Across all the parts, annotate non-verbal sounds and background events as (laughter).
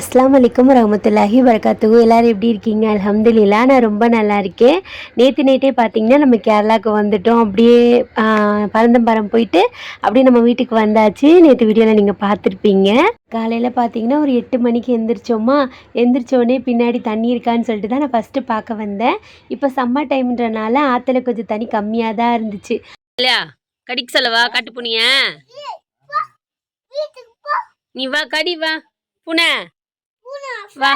அஸ்ஸலாமு அலைக்கும் வரமத்துல்லாஹி வரகாத்துகு எல்லோரும் எப்படி இருக்கீங்க? அல்ஹம்துலில்லாஹ். நான் ரொம்ப நல்லா இருக்கேன். நேற்று நைட்டே பார்த்தீங்கன்னா நம்ம கேரளாவுக்கு வந்துட்டோம். அப்படியே பரந்தம்பரம் போயிட்டு அப்படியே நம்ம வீட்டுக்கு வந்தாச்சு. நேற்று வீடியோவில் நீங்கள் பார்த்துருப்பீங்க. காலையில் பார்த்தீங்கன்னா ஒரு எட்டு மணிக்கு எந்திரிச்சோமா? எந்திரிச்ச உடனே பின்னாடி தண்ணி இருக்கான்னு சொல்லிட்டு தான் நான் ஃபஸ்ட்டு பார்க்க வந்தேன். இப்போ சம்மர் டைம்ன்றனால ஆற்றுல கொஞ்சம் தண்ணி கம்மியாக தான் இருந்துச்சு. இல்லையா? கடிக்கு சொல்லவா காட்டு புனிய நீ வா கடி வா. புனை. வா.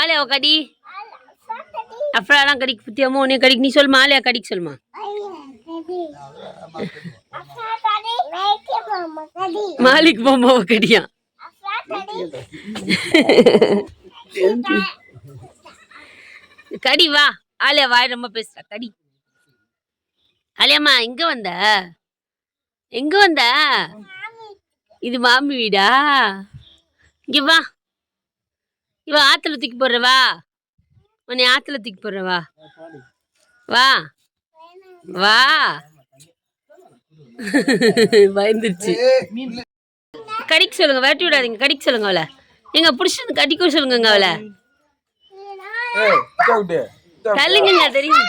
ஆலியா கடி. அப்புறம் கடிக்கு புத்தியமோ உன்னைய கடிக்கு. நீ சொல்லுமா ஆலியா கடிக்கு சொல்லுமா மாலிக் பொம்மாவை கடியா. கடி. வா. ஆலியா வாய் ரொம்ப பேசுறா. கடி. ஆலியாம்மா எங்க வந்த? எங்க வந்த? இது மாமி வீடா? இங்க வா. இவ ஆத்துல தூக்கி போடுற வா உன்னை ஆத்துல தூக்கி போடுற வா. வா. வா பயந்துருச்சு. கடிக்க சொல்லுங்க விரட்டி விடாதீங்க கடிக்க சொல்லுங்க அவளை. எங்க புடிச்சு கடிக்க சொல்லுங்க அவளை. தள்ளுங்க தெரியும்?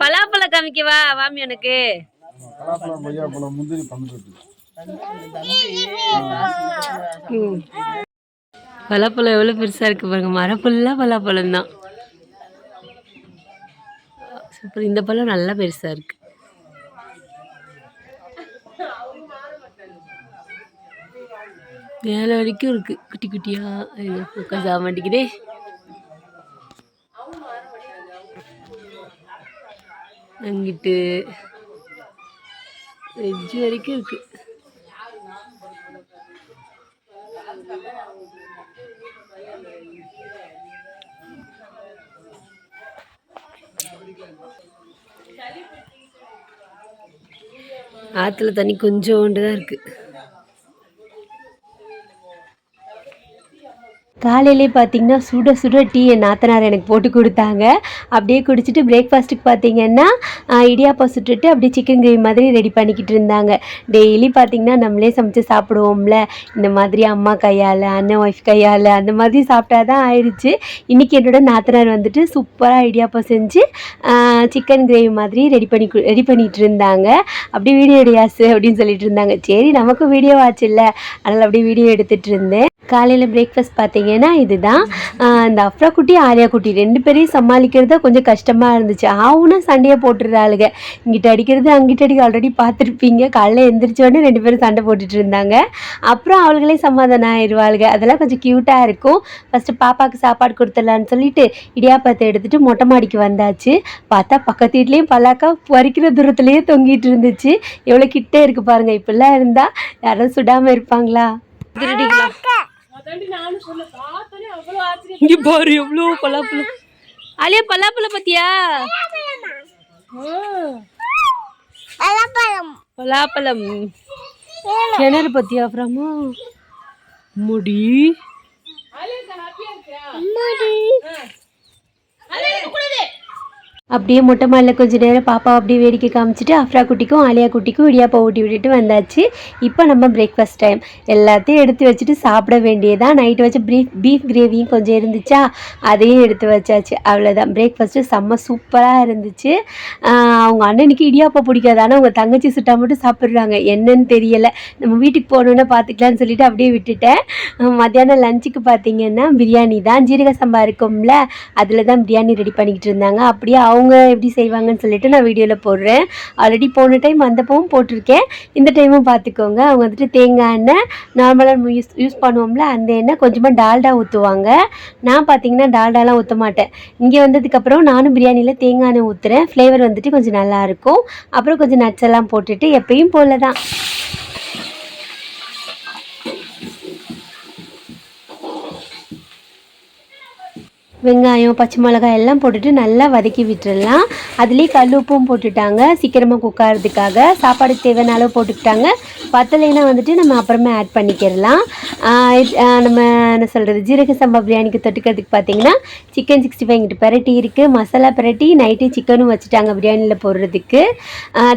பலாப்பழம் காமிக்கவா மாமி உனக்கு? கலாப்பழம் கொய்யா பழம் முந்திரி பந்து பலாப்பழம் எவ்வளோ பெருசாக இருக்கு பாருங்க. மரம் ஃபுல்லாக பலாப்பழம் தான். சூப்பர். இந்த பழம் நல்லா பெருசாக இருக்கு. மேலே வரைக்கும் இருக்கு. குட்டி குட்டியாக ஃபோக்கஸ் ஆக மாட்டேங்குதே. அங்கிட்டு வெஜ் வரைக்கும் இருக்கு. ஆற்றுல தண்ணி கொஞ்சோண்டு தான் இருக்குது காலையிலே பார்த்தீங்கன்னா சுட சுட டீ என் நாத்தனார் எனக்கு போட்டு கொடுத்தாங்க. அப்படியே குடிச்சிட்டு பிரேக்ஃபாஸ்ட்டுக்கு பார்த்தீங்கன்னா இடியாப்பா சுட்டுட்டு அப்படியே சிக்கன் கிரேவி மாதிரி ரெடி பண்ணிக்கிட்டு இருந்தாங்க. டெய்லி பார்த்தீங்கன்னா நம்மளே சமைச்சு சாப்பிடுவோம்ல. இந்த மாதிரி அம்மா கையால் அண்ணன் ஒய்ஃப் கையால் அந்த மாதிரி சாப்பிட்டா தான் ஆயிடுச்சு. இன்றைக்கி என்னோட நாத்தனார் வந்துட்டு சூப்பராக இடியாப்பம் செஞ்சு சிக்கன் கிரேவி மாதிரி ரெடி பண்ணி ரெடி பண்ணிகிட்டு இருந்தாங்க. அப்படியே வீடியோ எடுயாசு அப்படின்னு சொல்லிட்டு இருந்தாங்க. சரி நமக்கும் வீடியோ ஆச்சுல்ல. அதனால் அப்படியே வீடியோ எடுத்துகிட்டு இருந்தேன். காலையில் பிரேக்ஃபாஸ்ட் பார்த்தீங்கன்னா இதுதான். இந்த அஃப்ரா குட்டி ஆலியா குட்டி ரெண்டு பேரையும் சமாளிக்கிறது கொஞ்சம் கஷ்டமாக இருந்துச்சு. ஆவுனா சண்டையை போட்டுடுறாளுங்க இங்கிட்ட அடிக்கிறது அங்கிட்ட அடிக்க ஆல்ரெடி பார்த்துருப்பீங்க காலைல எந்திரிச்ச ரெண்டு பேரும் சண்டை போட்டுட்டு இருந்தாங்க. அப்புறம் அவள்களே சமாதானம் ஆயிடுவாளுங்க அதெல்லாம் கொஞ்சம் க்யூட்டாக இருக்கும். ஃபஸ்ட்டு பாப்பாவுக்கு சாப்பாடு கொடுத்துடலான்னு சொல்லிட்டு இடியாப்பத்தை எடுத்துட்டு மொட்டை மாடிக்கு வந்தாச்சு. பார்த்தா பக்கத்து வீட்லேயும் பல்லாக்கா பறிக்கிற தூரத்துலேயே தொங்கிட்டு இருந்துச்சு. எவ்வளோ கிட்டே இருக்குது பாருங்கள் இப்படிலாம் இருந்தால் யாரும் சுடாமல் இருப்பாங்களா? திருடிக்கலாம் இங்க பாரு எவ்வளோ பலாப்பழம். அலியா பலாப்பழம் பத்தியா? பலாப்பழம். கிணறு பத்தியா அப்புறமா? முடி அப்படியே மொட்டை மாலில் கொஞ்ச நேரம் பாப்பா அப்படியே வேடிக்கை காமிச்சிட்டு அஃப்ரா குட்டிக்கும் ஆலியா குட்டிக்கும் இடியாப்பா ஊட்டி விட்டுட்டு வந்தாச்சு. இப்போ நம்ம பிரேக்ஃபாஸ்ட் டைம் எல்லாத்தையும் எடுத்து வச்சுட்டு சாப்பிட வேண்டியதான் நைட்டு வச்சு பீஃப் பீஃப் கிரேவியும் கொஞ்சம் இருந்துச்சா? அதையும் எடுத்து வச்சாச்சு. அவ்வளோதான் பிரேக்ஃபாஸ்ட்டு செம்ம சூப்பராக இருந்துச்சு. அவங்க அண்ணனுக்கு இடியாப்பா பிடிக்காது. ஆனால் அவங்க தங்கச்சி சுட்டா மட்டும் சாப்பிட்றாங்க. என்னன்னு தெரியலை. நம்ம வீட்டுக்கு போகணுன்னு பார்த்துக்கலான்னு சொல்லிட்டு அப்படியே விட்டுட்டேன். மத்தியானம் லஞ்சுக்கு பார்த்தீங்கன்னா பிரியாணி தான். ஜீரக சம்பா இருக்கும்ல அதில் தான் பிரியாணி ரெடி பண்ணிக்கிட்டு இருந்தாங்க. அப்படியே அவங்க அவங்க எப்படி செய்வாங்கன்னு சொல்லிட்டு நான் வீடியோவில் போடுறேன். ஆல்ரெடி போன டைம் வந்தப்பவும் போட்டிருக்கேன். இந்த டைமும் பார்த்துக்கோங்க. அவங்க வந்துட்டு தேங்காய் எண்ணெய் நார்மலாக யூஸ் யூஸ் பண்ணுவோம்ல அந்த எண்ணெய் கொஞ்சமாக டால்டா ஊற்றுவாங்க நான் பார்த்தீங்கன்னா டால்டாலாம் ஊற்ற மாட்டேன். இங்கே வந்ததுக்கப்புறம் நானும் பிரியாணியில் தேங்காய் எண்ணெய் ஊற்றுறேன் ஃப்ளேவர் வந்துட்டு கொஞ்சம் நல்லாயிருக்கும் அப்புறம் கொஞ்சம் நட்ஸ் எல்லாம் போட்டுட்டு எப்பயும் போல தான் வெங்காயம் பச்சை மிளகாய் எல்லாம் போட்டுட்டு நல்லா வதக்கி விட்டுறலாம். அதுலேயே கல் உப்பும் போட்டுட்டாங்க. சீக்கிரமாக குக் ஆகிறதுக்காக சாப்பாடுக்கு தேவையான அளவு போட்டுக்கிட்டாங்க. பத்தலைன்னா வந்துட்டு நம்ம அப்புறமே ஆட் பண்ணிக்கிறலாம். இது- நம்ம என்ன சொல்கிறது ஜீரக சம்பா பிரியாணிக்கு தொட்டுக்கிறதுக்கு பார்த்தீங்கன்னா சிக்கன் சிக்ஸ்டி ஃபைவ் இங்கிட்டு பிரட்டி இருக்குது மசாலா பிரட்டி நைட்டே சிக்கனும் வச்சுட்டாங்க பிரியாணியில் போடுறதுக்கு.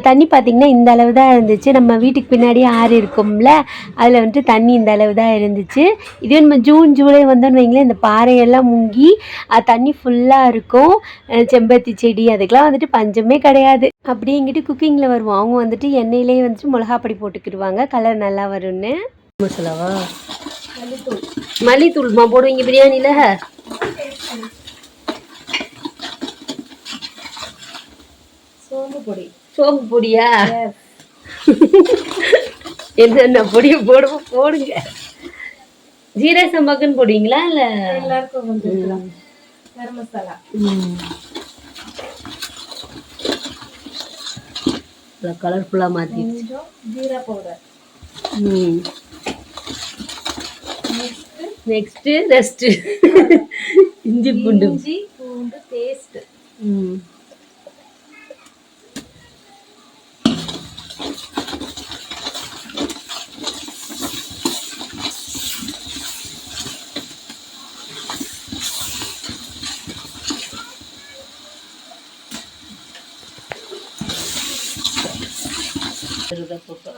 தண்ணி பார்த்திங்கன்னா இந்த அளவு தான் இருந்துச்சு. நம்ம வீட்டுக்கு பின்னாடி ஆறு இருக்கும்ல அதில் வந்துட்டு தண்ணி இந்த அளவு தான் இருந்துச்சு. இதுவே நம்ம ஜூன் ஜூலை வந்தோன்னு வைங்களேன் இந்த பாறையெல்லாம் முங்கி தண்ணி ஃபுல்லாக இருக்கும். செம்பருத்தி செடி அதுக்கெலாம் வந்துட்டு பஞ்சமே கிடையாது. அப்படியே இங்கிட்டு குக்கிங்கில் வருவோம் அவங்க வந்துட்டு எண்ணெயிலே வந்துட்டு மிளகா பொடி போட்டுக்கிடுவாங்க. கலர் நல்லா வரும்னு. மசாலாவா? மல்லித்தூள்மா போடுவீங்க பிரியாணியில் சோம்பு பொடி. சோம்பு பொடியா? (laughs) என்னென்ன பொடியை போடுவோம் போடுங்க. ஜீரக சம்பாக்குன்னு போடுவீங்களா இல்லை? எல்லாருக்கும் வந்து கரம் மசாலா. கலர்ஃபுல்லாக மாற்றி கொஞ்சம் ஜீரா பவுடர் ம். நெக்ஸ்ட்டு ரெஸ்ட்டு இஞ்சி பூண்டு இஞ்சி பூண்டு. பேஸ்ட் ம்.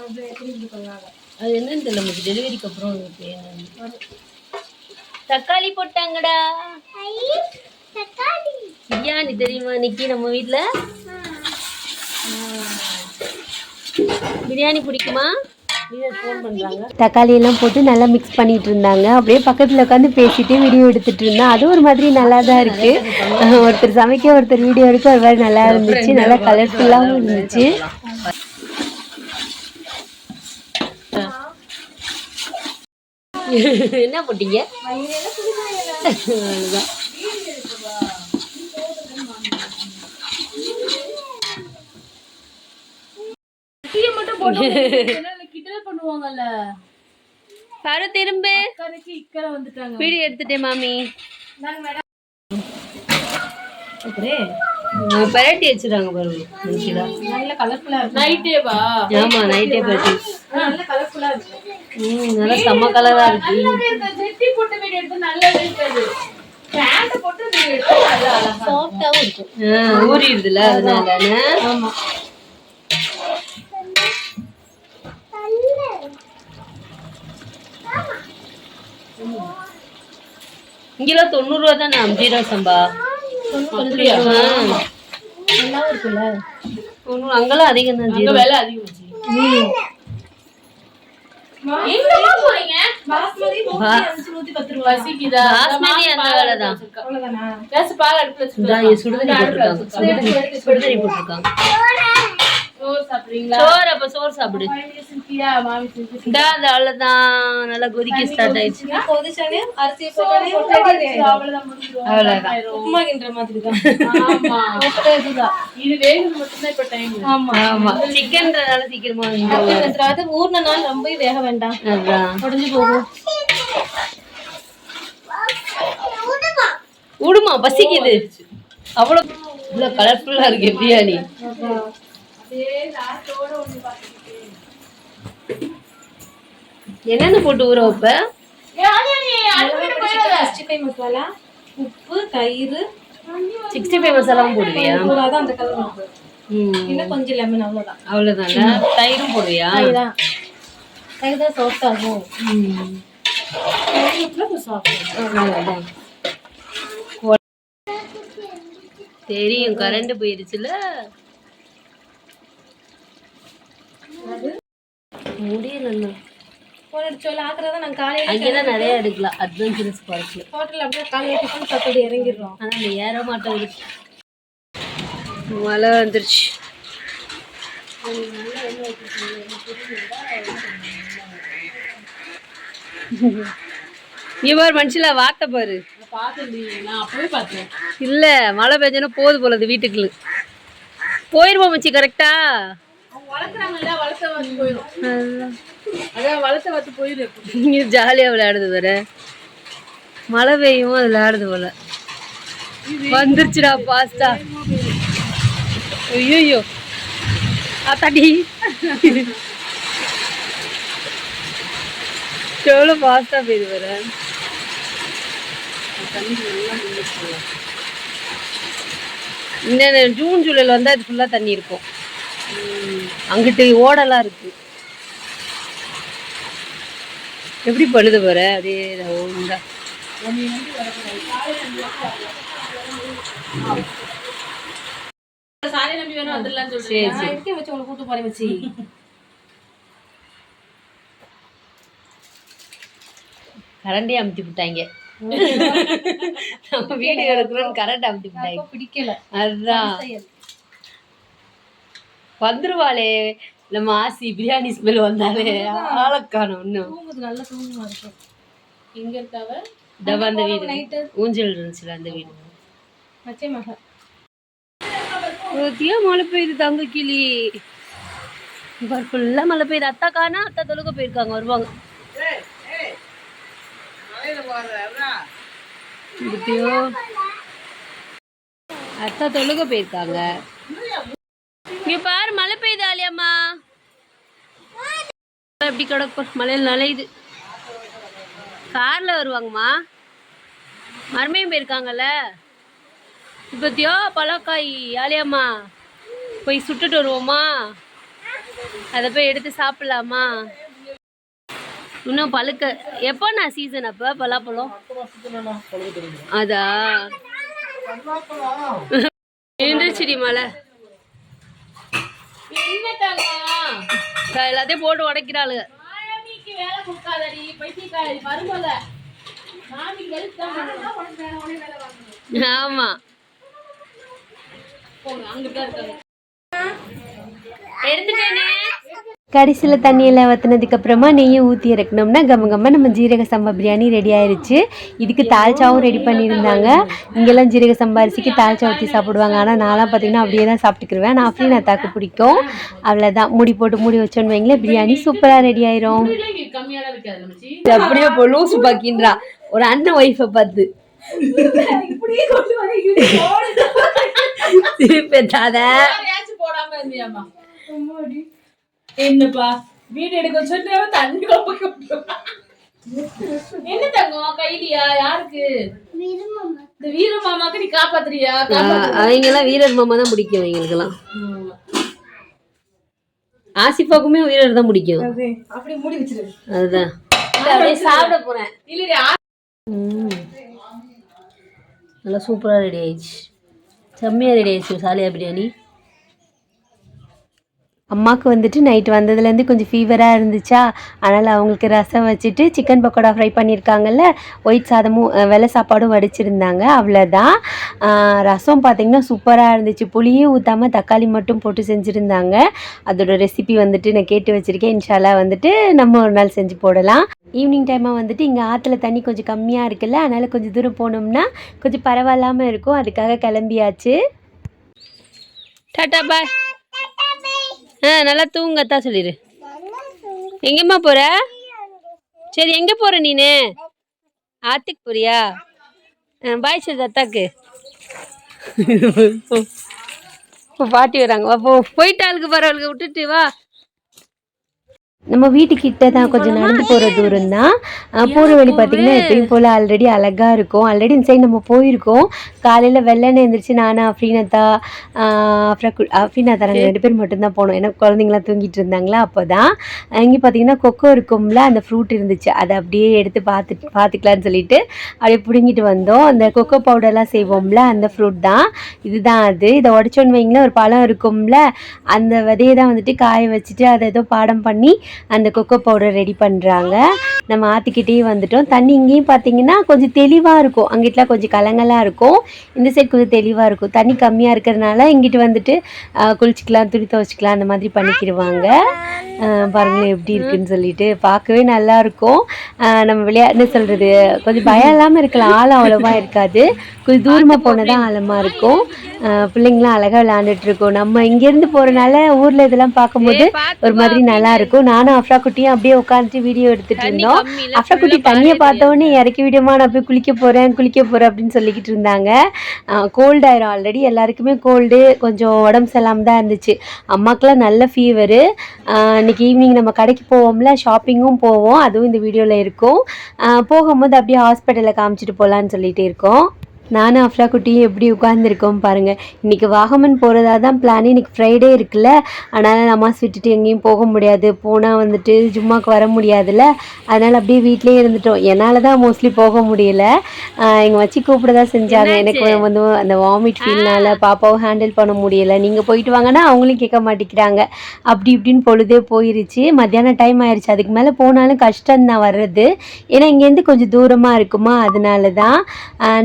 அது என்னன்னு தெரியல நமக்கு டெலிவரிக்கு அப்புறம் உங்களுக்கு என்னன்னு தக்காளி போட்டாங்கடா. பிரியாணி தெரியுமா இன்னைக்கு நம்ம வீட்ல? பிரியாணி பிடிக்குமா? ஃபோன் பண்றாங்க. தக்காளி எல்லாம் போட்டு நல்லா மிக்ஸ் பண்ணிட்டு இருந்தாங்க. அப்படியே பக்கத்தில் உட்காந்து பேசிட்டு வீடியோ எடுத்துட்டு இருந்தேன். அது ஒரு மாதிரி நல்லா தான் இருக்கு. ஒருத்தர் சமைக்க ஒருத்தர் வீடியோ எடுக்க ஒரு மாதிரி நல்லா இருந்துச்சு. நல்லா கலர்ஃபுல்லாகவும் இருந்துச்சு. என்ன போட்டீங்க? அவ்வளவுதான். பாரு திரும்ப. வீடியோ எடுத்துட்டேன் மாமி. பரட்டி வச்சிருக்காங்க பாருங்க. நல்ல கலர்ஃபுல்லாக இருக்கு. நைட்டேவா ஆமா நைட்டே பரட்டி. நல்ல இருக்கு. ம் நல்லா செம்ம கலரா இருக்கு. வெட்டி போட்ட வீடியோ எடுத்து நல்லாவே இருக்காது பேண்ட் போட்டு வீடியோ எடுத்து நல்லா அழகா சாஃப்டாகவும் இருக்கும் ஆ, ஊறிடுதுல அதனால ஆமா. இங்கெல்லாம் தொண்ணூறு ரூபா தானே ஜீரா சம்பா? தொண்ணூறு அங்கெல்லாம் அதிகம் தான் ஜீரா. விலை அதிகம். எங்கம்மா போறீங்க? பாஸ்மதி பா- நூற்றி பத்து ரூபா. பசிக்குதா பாஸ்மதி அந்த வேலை தான் அவ்வளோதானா கேஸ் பால் அடுப்புல சுடுதண்ணி போட்டிருக்காங்க. சுடுதண்ணி சுடுதண்ணி போட்டிருக்காங்க. சோறு அப்ப சோறு சாப்பிடு. இந்தா அவ்வளவுதான். நல்லா கொதிக்க ஸ்டார்ட் ஆயிடுச்சு. அவ்வளவுதான் மாதிரி தான். இது மட்டும்தான் இப்ப டைம் ஆமா. ஆமா. சிக்கன்றதால சீக்கிரமா அது ஊர்ன நாள் ரொம்ப வேக வேண்டாம். உடஞ்சு போகும். விடுமா பசிக்குது. அவ்வளவு இவ்வளவு கலர்ஃபுல்லா இருக்கு பிரியாணி. என்னென்ன போட்டு ஊற வைப்ப? உப்பு தயிர் சிக்ஸ்டி ஃபைவ் மசாலாவும் போடுவியா? அந்த கலர் இன்னும் கொஞ்சம் லெமன் அவ்வளோதான் அவ்வளவுதானே? தயிரும் போடுவியா? தயிர் தான் சாஃப்ட் ஆகும். தெரியும் கரண்ட் போயிருச்சுல. முடியல ஃபோன் அடிச்சோல ஆக்குறதா நாங்கள் காலையில் அங்கேதான் நிறைய எடுக்கலாம். அட்வென்ச்சரஸ் பார்க்ல ஹோட்டலில் அப்படியே காலையில் டிஃபன் சாப்பிட்டு இறங்கிடுறோம். ஆனா அந்த ஏற மாட்டோம் மழை வந்துருச்சு. இவர் மனுஷில வார்த்தை பாரு. பார்த்தேன் நான் அப்பவே பார்த்தேன். இல்ல மழை பெஞ்சனா போது போலது வீட்டுக்குள்ள. போயிருவோம் மச்சி கரெக்டா இங்க ஜாலியா விளையாடுது வேற மழை பெய்யும் அது விளையாடுது போல. வந்துருச்சுடா பாஸ்டா ஐயோ அத்தாடி எவ்வளோ ஃபாஸ்ட்டாக போயிது வர இந்த ஜூன் ஜூலைல வந்தால் இது ஃபுல்லாக தண்ணி இருக்கும். அங்கிட்டு ஓடெல்லாம் இருக்கு. எப்படி பண்ணுது பாரு? அதே வந்துடலாம்னு சரி, சரி. கூட்டு போறேன் வச்சு கரண்டே அமுத்தி விட்டாங்க. நம்ம வீடு எடுக்கிறோம் கரண்ட் அமுத்தி விட்டாங்க. பிடிக்கல. அதுதான் வந்துருவாளே. நம்ம ஆசி பிரியாணி ஸ்மெல் வந்தாலே ஆளக்கான இன்னும். தூங்குது நல்லா தூங்குமா இருக்கும். எங்க இருக்காவ டபா அந்த வீடு. ஊஞ்சல் இருந்துச்சுல அந்த வீடு. பச்சை மகா ஒத்தியா மழை பெய்யுது தங்க கிளி. ஃபுல்லாக மழை பெய்யுது. அத்தா காணா அத்தா தொழுக போயிருக்காங்க வருவாங்க. அத்தா தொழுக போயிருக்காங்க. இங்க பாரு மழை பெய்யுது ஆலியாம்மா. எப்படி கிடக்கும் மழையில் நனையுது கார்ல வருவாங்கம்மா. மருமையும் போயிருக்காங்கல்ல. இப்பத்தியோ பழக்காய் ஆலியாம்மா. போய் சுட்டுட்டு வருவோமா அதை போய் எடுத்து சாப்பிடலாமா? இன்னும் பழுக்க. எப்போ நான் சீசன் அப்போ? பலாப்பழம்? அதா. எழுந்திரிச்சிடி மலை உனக்கு வேலை வாங்கணும் ஆமா. எடுத்துட்டேனே கடைசியில் தண்ணியெல்லாம் வற்றினதுக்கு அப்புறமா நெய்யை ஊற்றி இறக்கணும்னா கம்ம கம்ம நம்ம ஜீரக சம்பா பிரியாணி ரெடி ஆயிருச்சு. இதுக்கு தால்ச்சாவும் ரெடி பண்ணியிருந்தாங்க. இங்கெல்லாம் ஜீரக சம்பா அரிசிக்கு தால்ச்சா ஊற்றி சாப்பிடுவாங்க. ஆனால் நான்லாம் பார்த்தீங்கன்னா அப்படியே தான் சாப்பிட்டுக்கிருவேன். நான் அப்படி நான் தாக்கு பிடிக்கும். அவ்வளோதான் மூடி போட்டு மூடி வச்சோன்னு வைங்களேன் பிரியாணி சூப்பராக ரெடி ஆயிரும். அப்படியே லூசு பாக்கின்றா. ஒரு அண்ணன் ஒய்ஃபை பார்த்து. திருப்பி யாரையாச்சும் போடாம இருந்தியாமா என்னப்பா? வீடு எடுக்க சொன்னா தண்ணி என்ன தங்கம்? கைலியா? யாருக்கு? இந்த வீர மாமாக்கு நீ காப்பாத்துறியா? அவங்கெல்லாம் வீரர் மாமா தான் பிடிக்கும் அவங்களுக்கெல்லாம் ஆசிஃபாக்குமே வீரர் தான் பிடிக்கும். அப்படி மூடி வச்சிரு. அதுதான். அப்படியே சாப்பிட போறேன். இல்லடி ம். நல்லா சூப்பராக ரெடி ஆயிடுச்சு. செம்மையாக ரெடி ஆயிடுச்சு சாலியா பிரியாணி. அம்மாவுக்கு வந்துட்டு நைட் வந்ததுலேருந்து கொஞ்சம் ஃபீவராக இருந்துச்சா? அதனால் அவங்களுக்கு ரசம் வச்சுட்டு சிக்கன் பக்கோடா ஃப்ரை பண்ணியிருக்காங்கல்ல? ஒயிட் சாதமும் வெலை வெள்ளை சாப்பாடும் வடிச்சிருந்தாங்க. அவ்வளோதான். ரசம் பார்த்திங்கன்னா சூப்பராக இருந்துச்சு. புளியே ஊற்றாமல் தக்காளி மட்டும் போட்டு செஞ்சுருந்தாங்க. அதோட ரெசிபி வந்துட்டு நான் கேட்டு வச்சுருக்கேன். இன்ஷாலாக வந்துட்டு நம்ம ஒரு நாள் செஞ்சு போடலாம். ஈவினிங் டைமாக வந்துட்டு இங்கே ஆற்றுல தண்ணி கொஞ்சம் கம்மியாக இருக்குல்ல? அதனால் கொஞ்சம் தூரம் போனோம்னா கொஞ்சம் பரவாயில்லாமல் இருக்கும். அதுக்காக கிளம்பியாச்சு. டாட்டா பாய் ஆ நல்லா தூங்கத்தா சொல்லிடு எங்கேம்மா போற? சரி எங்கே போற நீனு? ஆத்துக்கு போறியா? பாய் சொல்லு அத்தாக்கு. (laughs) இப்போ பாட்டி வராங்க. வா போ போயிட்டாளுக்கு பரவாயில்ல விட்டுட்டு வா. நம்ம வீட்டுக்கிட்ட தான் கொஞ்சம் நடந்து போகிற தூரம் தான் போகிற வழி பார்த்திங்கன்னா எப்பயும் போல் ஆல்ரெடி அழகாக இருக்கும். ஆல்ரெடி இந்த சைடு நம்ம போயிருக்கோம். காலையில் வெள்ளனே எழுந்திரிச்சு நானும் அஃப்ரீனத்தா அஃப்ரா அஃப்ரீனாத்தா நாங்கள் ரெண்டு பேர் மட்டும்தான் போனோம். ஏன்னா குழந்தைங்களாம் தூங்கிட்டு இருந்தாங்களா அப்போ தான் இங்கே பார்த்தீங்கன்னா கொக்கோ இருக்கும்ல அந்த ஃப்ரூட் இருந்துச்சு. அதை அப்படியே எடுத்து பார்த்து பார்த்துக்கலான்னு சொல்லிட்டு அப்படியே பிடுங்கிட்டு வந்தோம். அந்த கொக்கோ பவுடர்லாம் செய்வோம்ல அந்த ஃப்ரூட் தான். இதுதான் அது. இதை உடச்சோன்னு வைங்களேன் ஒரு பழம் இருக்கும்ல அந்த விதையை தான் வந்துட்டு காய வச்சுட்டு அதை ஏதோ பாடம் பண்ணி அந்த கொக்கோ பவுடர் ரெடி பண்ணுறாங்க நம்ம ஆற்றுக்கிட்டே வந்துட்டோம். தண்ணி இங்கேயும் பார்த்தீங்கன்னா கொஞ்சம் தெளிவாக இருக்கும். அங்கிட்டலாம் கொஞ்சம் கலங்கலாக இருக்கும். இந்த சைடு கொஞ்சம் தெளிவாக இருக்கும். தண்ணி கம்மியாக இருக்கிறதுனால இங்கிட்டு வந்துட்டு குளிச்சிக்கலாம் குளிச்சுக்கலாம் துணி துவச்சிக்கலாம் அந்த மாதிரி பண்ணிக்கிடுவாங்க பாருங்களேன் எப்படி இருக்குன்னு சொல்லிட்டு. பார்க்கவே நல்லா இருக்கும். நம்ம விளையாட்டு சொல்கிறது கொஞ்சம் பயம் இல்லாமல் இருக்கலாம். ஆள் அவ்வளோவா இருக்காது. கொஞ்சம் தூரமாக போனால் தான் ஆழமாக இருக்கும். பிள்ளைங்களாம் அழகாக விளையாண்டுட்டு இருக்கோம். நம்ம இங்கேருந்து போகிறனால ஊரில் இதெல்லாம் பார்க்கும்போது ஒரு மாதிரி நல்லா இருக்கும். நானும் அஃப்ரா குட்டியும் அப்படியே உட்காந்துட்டு வீடியோ எடுத்துட்டு இருந்தோம். அஃப்ரா குட்டி தண்ணியை பார்த்த உடனே இறக்கி விடுமா நான் போய் குளிக்க போகிறேன் குளிக்க போகிறேன் அப்படின்னு சொல்லிக்கிட்டு இருந்தாங்க. கோல்டு ஆயிரும் ஆல்ரெடி எல்லாருக்குமே கோல்டு கொஞ்சம் உடம்பு சரியில்லாம தான் இருந்துச்சு. அம்மாக்கெல்லாம் நல்ல ஃபீவரு இன்னைக்கு ஈவினிங் நம்ம கடைக்கு போவோம்ல ஷாப்பிங்கும் போவோம். அதுவும் இந்த வீடியோவில் இருக்கும். போகும்போது அப்படியே ஹாஸ்பிட்டலில் காமிச்சிட்டு போகலான்னு சொல்லிட்டு இருக்கோம். நானும் அஃப்ரா குட்டியும் எப்படி உட்காந்துருக்கோம் பாருங்கள் இன்றைக்கி வாகமன் போகிறதா தான் பிளான் இன்னைக்கு ஃப்ரைடே இருக்குல்ல. அதனால் நமாஸ் விட்டுட்டு எங்கேயும் போக முடியாது. போனால் வந்துட்டு ஜும்மாக்கு வர முடியாதுல்ல. அதனால் அப்படியே வீட்டிலேயே இருந்துட்டோம். என்னால் தான் மோஸ்ட்லி போக முடியல. எங்கள் வச்சு கூப்பிட தான் செஞ்சாங்க. எனக்கு வந்து அந்த வாமிட் ஃபீல்னால பாப்பாவை ஹேண்டில் பண்ண முடியல. நீங்கள் போயிட்டு வாங்கன்னா அவங்களும் கேட்க மாட்டேங்கிறாங்க. அப்படி இப்படின்னு பொழுதே போயிருச்சு. மத்தியானம் டைம் ஆயிடுச்சு அதுக்கு மேலே போனாலும் கஷ்டம் தான் வர்றது. ஏன்னா இங்கேருந்து கொஞ்சம் தூரமாக இருக்குமா? அதனால தான்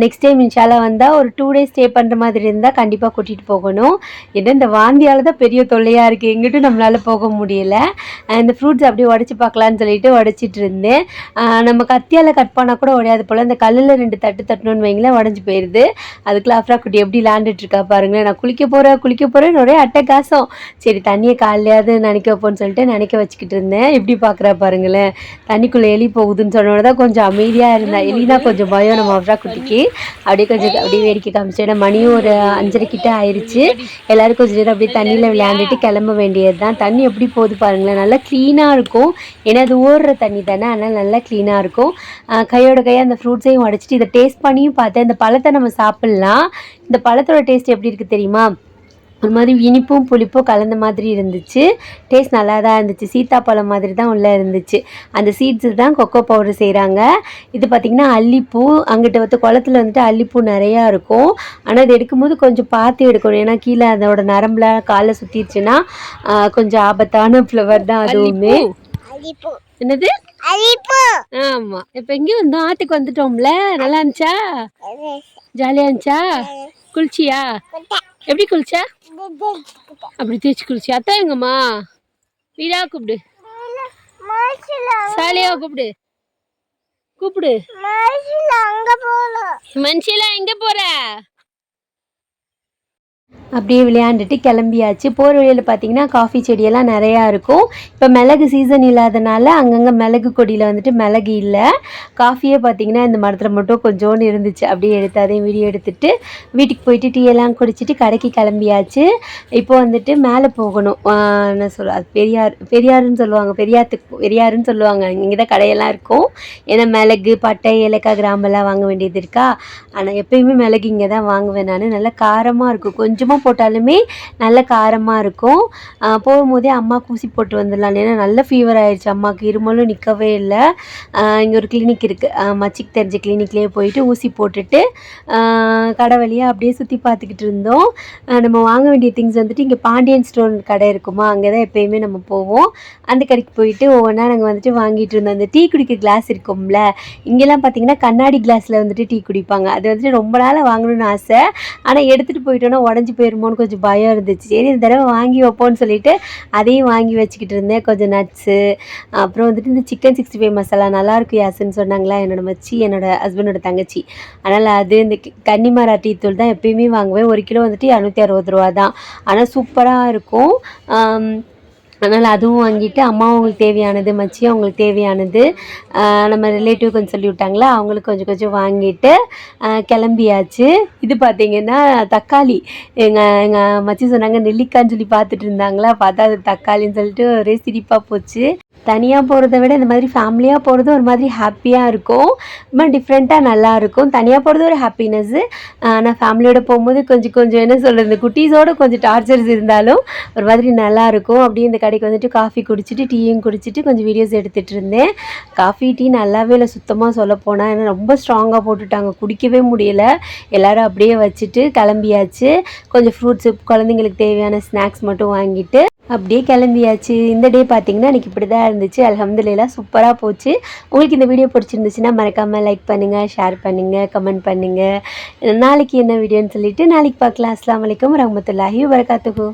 நெக்ஸ்ட் டைம் இன்ஷால்லா வந்தால் ஒரு டூ டேஸ் ஸ்டே பண்ணுற மாதிரி இருந்தால் கண்டிப்பாக கூட்டிகிட்டு போகணும். ஏன்னா இந்த வாந்தியால் தான் பெரிய தொல்லையாக இருக்குது எங்கிட்டும் நம்மளால் போக முடியல. இந்த ஃப்ரூட்ஸ் அப்படியே உடச்சி பார்க்கலான்னு சொல்லிட்டு உடச்சிட்டு இருந்தேன். நம்ம கத்தியால் கட் பண்ணால் கூட உடையாது போல். இந்த கல்லில் ரெண்டு தட்டு தட்டணும்னு வைங்களேன் உடஞ்சி போயிடுது அதுக்குள்ள அஃப்ரா குட்டி எப்படி விளாண்டுட்டு இருக்கா பாருங்களேன். நான் குளிக்க போகிறேன் குளிக்க போகிறேன் ஒரே அட்டகாசம். சரி தண்ணியை காலையாவது நினைக்க வைப்போன்னு சொல்லிட்டு நினைக்க வச்சுக்கிட்டு இருந்தேன். எப்படி பார்க்குறா பாருங்களேன். தண்ணிக்குள்ளே எலி போகுதுன்னு சொன்னோட தான் கொஞ்சம் அமைதியாக இருந்தா. எலினா கொஞ்சம் பயம் நம்ம அஃப்ரா குட்டிக்கு. அப்படியே கொஞ்சம் அப்படியே வேடிக்கை காமிச்சு. ஏன்னா மணியும் ஒரு அஞ்சரை கிட்ட ஆயிடுச்சு எல்லாரும் கொஞ்சம் நேரம் அப்படியே தண்ணியில் விளையாண்டுட்டு கிளம்ப வேண்டியது தான் தண்ணி எப்படி போகுது பாருங்களேன். நல்லா க்ளீனாக இருக்கும். ஏன்னா அது ஓடுற தண்ணி தானே. அதனால் நல்லா க்ளீனாக இருக்கும். கையோட கையாக அந்த ஃப்ரூட்ஸையும் உடச்சிட்டு இதை டேஸ்ட் பண்ணியும் பார்த்தேன். இந்த பழத்தை நம்ம சாப்பிட்லாம். இந்த பழத்தோட டேஸ்ட் எப்படி இருக்குது தெரியுமா? ஒரு மாதிரி இனிப்பும் புளிப்பும் கலந்த மாதிரி இருந்துச்சு. டேஸ்ட் நல்லா தான் இருந்துச்சு. சீத்தாப்பழம் மாதிரி தான் உள்ளே இருந்துச்சு. அந்த சீட்ஸு தான் கொக்கோ பவுடர் செய்கிறாங்க இது பார்த்திங்கன்னா அல்லிப்பூ. அங்கிட்ட வந்து குளத்துல வந்துட்டு அல்லிப்பூ நிறையா இருக்கும். ஆனால் இது எடுக்கும்போது கொஞ்சம் பார்த்து எடுக்கணும். ஏன்னா கீழே அதோட நரம்புல காலை சுற்றிடுச்சுன்னா கொஞ்சம் ஆபத்தான ஃப்ளவர் தான் அதுவுமே. என்னது? ஆமா. இப்ப எங்க வந்தோம்? ஆத்துக்கு வந்துட்டோம்ல. நல்லா இருந்துச்சா? ஜாலியா இருந்துச்சா? குளிச்சியா? எப்படி குளிச்சா? அப்படி தேய்ச்சி குளிச்சியா அத்தான் எங்கம்மா? வீடா கூப்பிடு. சாலியா கூப்பிடு. கூப்பிடு. மனுஷிலா எங்க போற? அப்படியே விளையாண்டுட்டு கிளம்பியாச்சு. போகிற வழியில் பார்த்தீங்கன்னா காஃபி செடியெல்லாம் நிறையா இருக்கும். இப்போ மிளகு சீசன் இல்லாதனால அங்கங்கே மிளகு கொடியில் வந்துட்டு மிளகு இல்லை. காஃபியே பார்த்தீங்கன்னா இந்த மரத்தில் மட்டும் கொஞ்சோன்னு இருந்துச்சு. அப்படியே எடுத்து அதையும் வீடியோ எடுத்துட்டு வீட்டுக்கு போயிட்டு டீ எல்லாம் குடிச்சிட்டு கடைக்கு கிளம்பியாச்சு. இப்போ வந்துட்டு மேலே போகணும். என்ன சொல்ல அது பெரியார் பெரியாருன்னு சொல்லுவாங்க. பெரியாத்துக்கு பெரியாருன்னு சொல்லுவாங்க. இங்கே தான் கடையெல்லாம் இருக்கும். ஏன்னா மிளகு பட்டை ஏலக்காய் கிராம்பெல்லாம் வாங்க வேண்டியது இருக்கா? ஆனால் எப்பயுமே மிளகு இங்கே தான் வாங்குவேன் நான். நல்லா காரமாக இருக்கும். கொஞ்சமாக போட்டாலுமே நல்ல காரமாக இருக்கும். போகும்போதே அம்மா ஊசி போட்டு வந்துடலாம் ஏன்னா நல்ல ஃபீவர் ஆயிடுச்சு. அம்மாவுக்கு இருமலும் நிற்கவே இல்லை. இங்கே ஒரு கிளினிக் இருக்குது மச்சிக்கு தெரிஞ்ச கிளினிக்லேயே போயிட்டு ஊசி போட்டுட்டு கடை வழியாக அப்படியே சுற்றி பார்த்துக்கிட்டு இருந்தோம். நம்ம வாங்க வேண்டிய திங்ஸ் வந்துட்டு இங்கே பாண்டியன் ஸ்டோன் கடை இருக்குமா அங்கே தான் எப்போயுமே நம்ம போவோம். அந்த கடைக்கு போயிட்டு ஒவ்வொன்றா நாங்கள் வந்துட்டு வாங்கிட்டு இருந்தோம். அந்த டீ குடிக்கிற கிளாஸ் இருக்கும்ல இங்கெல்லாம் பார்த்தீங்கன்னா கண்ணாடி கிளாஸில் வந்துட்டு டீ குடிப்பாங்க. அது வந்துட்டு ரொம்ப நாளாக வாங்கணும்னு ஆசை. ஆனால் எடுத்துகிட்டு போயிட்டோன்னா உடஞ்சி போயிடும் வச்சிருமோன்னு கொஞ்சம் பயம் இருந்துச்சு. சரி இந்த தடவை வாங்கி வைப்போம்னு சொல்லிட்டு அதையும் வாங்கி வச்சுக்கிட்டு இருந்தேன். கொஞ்சம் நட்ஸு அப்புறம் வந்துட்டு இந்த சிக்கன் சிக்ஸ்டி ஃபைவ் மசாலா நல்லாயிருக்கும் யாசுன்னு சொன்னாங்களா? என்னோட மச்சி என்னோட ஹஸ்பண்டோட தங்கச்சி. அதனால் அது இந்த கி- கன்னிமரா டீ தூள் தான் எப்பயுமே வாங்குவேன். ஒரு கிலோ வந்துட்டு இரநூத்தி அறுபது ரூபா தான் ஆனால் சூப்பராக இருக்கும். அதனால் அதுவும் வாங்கிட்டு அம்மா அவங்களுக்கு தேவையானது மச்சி அவங்களுக்கு தேவையானது நம்ம ரிலேட்டிவ் கொஞ்சம் சொல்லி விட்டாங்களா அவங்களுக்கு கொஞ்சம் கொஞ்சம் வாங்கிட்டு கிளம்பியாச்சு. இது பார்த்தீங்கன்னா தக்காளி. எங்கள் எங்கள் மச்சி சொன்னாங்க நெல்லிக்காய்ன்னு சொல்லி பார்த்துட்டு இருந்தாங்களா பார்த்தா அது தக்காளின்னு சொல்லிட்டு ஒரே சிரிப்பாக போச்சு. தனியாக போகிறத விட இந்த மாதிரி ஃபேமிலியாக போகிறது ஒரு மாதிரி ஹாப்பியாக இருக்கும். ரொம்ப டிஃப்ரெண்ட்டாக நல்லா இருக்கும். தனியாக போகிறது ஒரு ஹாப்பினஸ்ஸு ஆனால் ஃபேமிலியோட போகும்போது கொஞ்சம் கொஞ்சம் என்ன சொல்கிறது இந்த குட்டீஸோட கொஞ்சம் டார்ச்சர்ஸ் இருந்தாலும் ஒரு மாதிரி நல்லாயிருக்கும் அப்படியே இந்த கடைக்கு வந்துட்டு காஃபி குடிச்சிட்டு டீயும் குடிச்சிட்டு கொஞ்சம் வீடியோஸ் எடுத்துகிட்டு இருந்தேன். காஃபி டீ நல்லாவே இல்லை சுத்தமாக சொல்ல போனால் ஏன்னா ரொம்ப ஸ்ட்ராங்காக போட்டுட்டாங்க. குடிக்கவே முடியல. எல்லோரும் அப்படியே வச்சுட்டு கிளம்பியாச்சு. கொஞ்சம் ஃப்ரூட்ஸு குழந்தைங்களுக்கு தேவையான ஸ்நாக்ஸ் மட்டும் வாங்கிட்டு அப்படியே கிளம்பியாச்சு. இந்த டே பார்த்தீங்கன்னா எனக்கு இப்படி தான் இருந்துச்சு. அல்ஹம்துலில்லாஹ் சூப்பராக போச்சு. உங்களுக்கு இந்த வீடியோ பிடிச்சிருந்துச்சுன்னா மறக்காமல் லைக் பண்ணுங்கள் ஷேர் பண்ணுங்கள் கமெண்ட் பண்ணுங்கள் நாளைக்கு என்ன வீடியோன்னு சொல்லிவிட்டு நாளைக்கு பார்க்கலாம். அஸ்லாம் வலைக்கம் ரஹமத்துல்லாஹி வரகாத்துகு